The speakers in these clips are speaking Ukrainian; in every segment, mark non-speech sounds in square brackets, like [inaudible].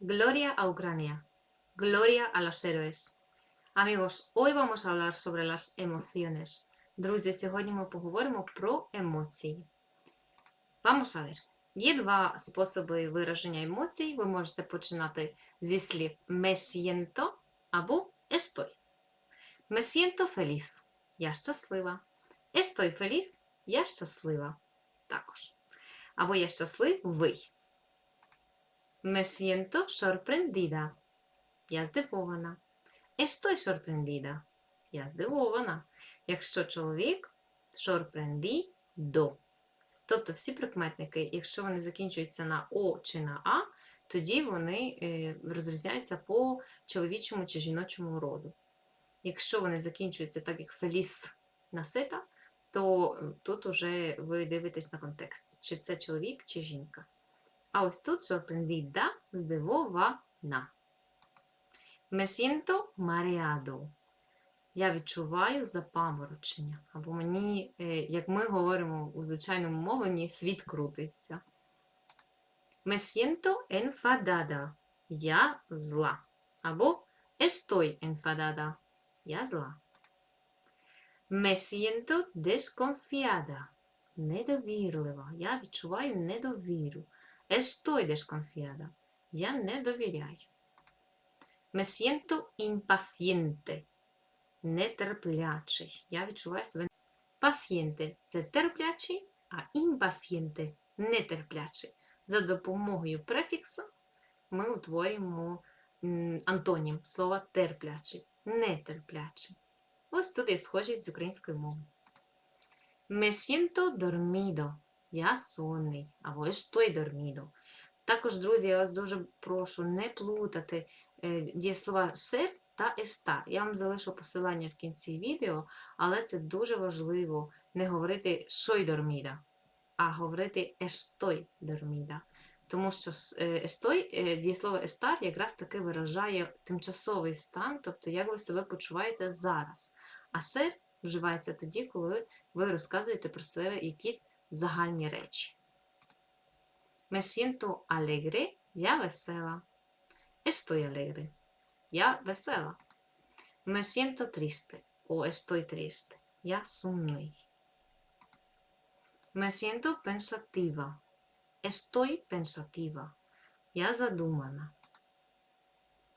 Gloria a Ucrania. Gloria a los héroes. Amigos, hoy vamos a hablar sobre las emociones. Друзі, сьогодні ми поговоримо про емоції. Vamos a ver. Є два способи вираження емоцій. Ви можете починати зі слів me siento або estoy. Me siento feliz. Я щаслива. Estoy feliz. Я щаслива. Також. Або я щасливий. Me siento sorprendida. Я здивована. Estoy sorprendida. Я здивована. Якщо чоловік sorprendido. Тобто всі прикметники, якщо вони закінчуються на О чи на А, тоді вони е, розрізняються по чоловічому чи жіночому роду. Якщо вони закінчуються так, як феліс на сета, то е, тут уже ви дивитесь на контекст, чи це чоловік, чи жінка. А ось тут sorprendida – здивована. Me siento mareado. Я відчуваю запаморочення. Або мені, е, як ми говоримо у звичайному мовленні, світ крутиться. Me siento enfadada. Я зла. Або estoy enfadada. Я зла. Me siento desconfiada. Недовірлива. Я відчуваю недовіру. Estoy desconfiada. Я не довіряю. Me siento impaciente. Нетерплячий. Я відчуваю себе. Пацієнте це терплячий, а імпацієнте нетерплячий. За допомогою префіксу ми утворюємо антонім слова терплячий, нетерплячий. Ось тут є схожість з українською мовою. Me siento dormido. Я сонний, або estoy dormido. Також, друзі, я вас дуже прошу не плутати е, дієслова ser та estar. Я вам залишу посилання в кінці відео, але це дуже важливо не говорити soy dormida, а говорити estoy dormida. Тому що е, е, дієслово estar якраз таки виражає тимчасовий стан, тобто як ви себе почуваєте зараз. А ser вживається тоді, коли ви розказуєте про себе якісь загальні речі. Me siento alegre, я весела. Estoy alegre. Я весела. Me siento triste o estoy triste. Я сумний. Me siento pensativa. Estoy pensativa. Я задумана.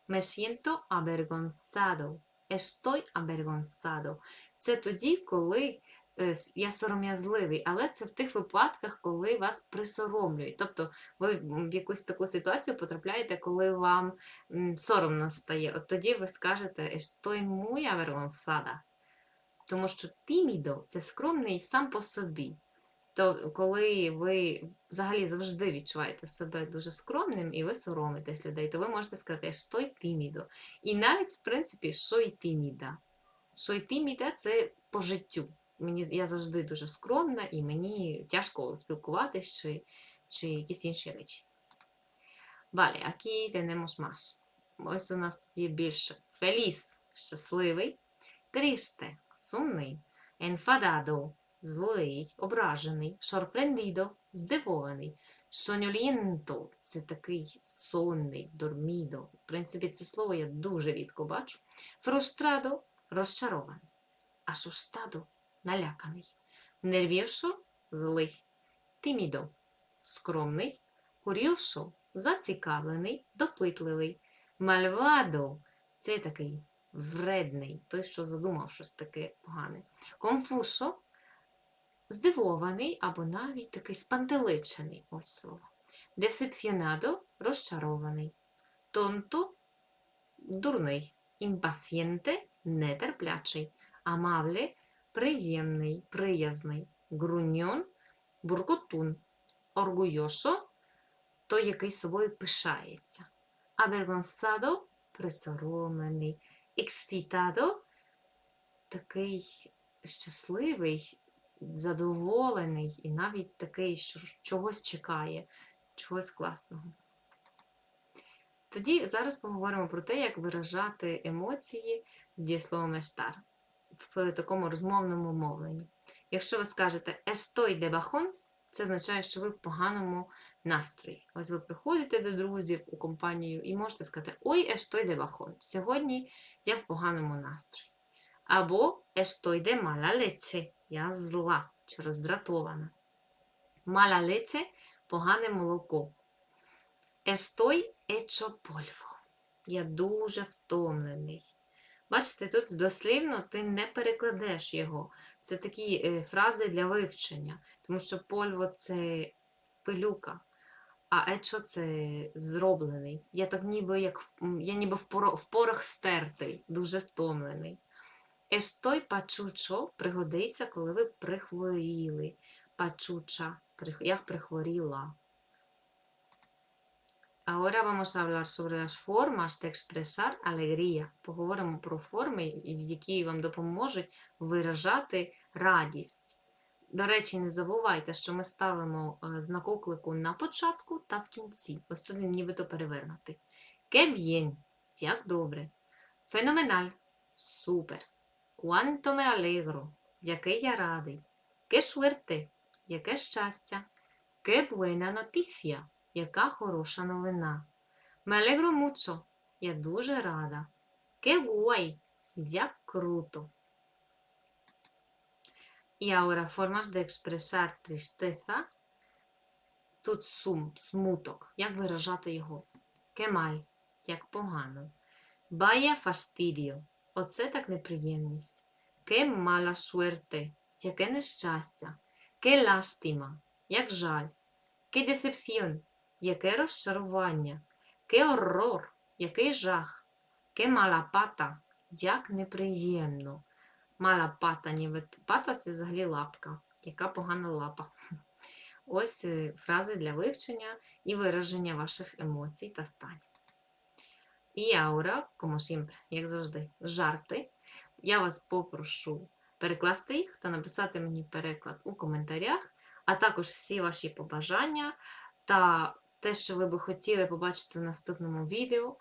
Me siento avergonzado. Estoy avergonzado. Це тоді, коли е, я сором'язливий, але це в тих випадках, коли вас присоромлюють. Тобто ви в якусь таку ситуацію потрапляєте, коли вам соромно стає. От тоді ви скажете «Estoy muy avergonzada». Тому що тімідо це скромний сам по собі. То коли ви взагалі завжди відчуваєте себе дуже скромним і ви соромитесь людей, то ви можете сказати «Estoy tímido». І навіть, в принципі, «Soy tímida». «Soy tímida» – це по життю. Мені, я завжди дуже скромна і мені тяжко спілкуватись чи, чи якісь інші речі. Vale, aquí tenemos más. Ось у нас тут є більше. Feliz – щасливий. Triste – сумний. Enfadado – злий, ображений. Sorprendido – здивований. Sognoliento – це такий сонний, dormido. В принципі, це слово я дуже рідко бачу. Frustrado – розчарований. Asustado – наляканий. Nervioso – злий. Timido – скромний. Curioso – зацікавлений, допитливий. Malvado – це такий вредний, той, що задумав щось таке погане. Confuso – здивований або навіть такий спантеличений. Ось слово. Decepcionado – розчарований. Tonto – дурний. Impaciente – нетерплячий. Amable – приємний, приязний. Груньон – буркотун. Orgulloso – той, який собою пишається. Avergonzado – присоромлений. Excitado – такий щасливий, задоволений і навіть такий, що чогось чекає, чогось класного. Тоді зараз поговоримо про те, як виражати емоції з дієсловом estar в такому розмовному мовленні. Якщо ви скажете estoy de bajón, Це означає, що ви в поганому настрої. Ось ви приходите до друзів у компанію і можете сказати: Ой, estoy de bajón. Сьогодні я в поганому настрої. Або estoy de mala leche. Я зла чи роздратована. Mala leche – погане молоко. Estoy hecho polvo. Я дуже втомлений. Бачите, тут дослівно ти не перекладеш його. Це такі е, фрази для вивчення, тому що польво це пилюка, а ечо це зроблений. Я так ніби як я ніби в, поро, в порох стертий, дуже втомлений. Естой пачучо пригодиться, коли ви прихворіли. Пачуча, як прихворіла. Ahora vamos a hablar sobre las formas de expresar alegría. Поговоримо про форми, які вам допоможуть виражати радість. До речі, не забувайте, що ми ставимо е, знак оклику на початку та в кінці. Ось тут нібито перевернутий. Que bien. Як добре. Феноменаль. Супер. Cuánto me alegro. Який я радий. Que suerte. Яке щастя. Que buena noticia. Яка хороша новина. Me alegro mucho. Я дуже рада. Que guay. Як круто. Y ahora formas de expresar tristeza. Тут сум, смуток. Як виражати його? Que mal. Як погано. Vaya fastidio. Оце так неприємність. Que mala suerte. Яке нещастя. Que lástima. Як жаль. Que decepción. Яке розчарування. Que horror. Який жах. Mala pata. Як неприємно. Мала пата, ніби пата це взагалі лапка. Яка погана лапа. [laughs] Ось е, фрази для вивчення і вираження ваших емоцій та станів. І аура, como siempre, як завжди, жарти. Я вас попрошу перекласти їх та написати мені переклад у коментарях, а також всі ваші побажання та те, що ви би хотіли побачити в наступному відео.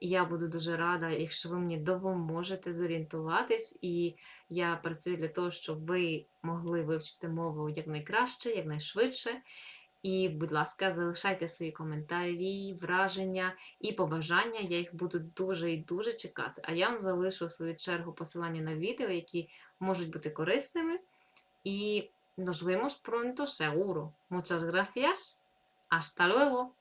Я буду дуже рада, якщо ви мені допоможете зорієнтуватись, і я працюю для того, щоб ви могли вивчити мову якнайкраще, якнайшвидше. І, будь ласка, залишайте свої коментарі, враження і побажання. Я їх буду дуже і дуже чекати. А я вам залишу в свою чергу посилання на відео, які можуть бути корисними. І nos vemos pronto, seguro. Muchas gracias. Hasta luego.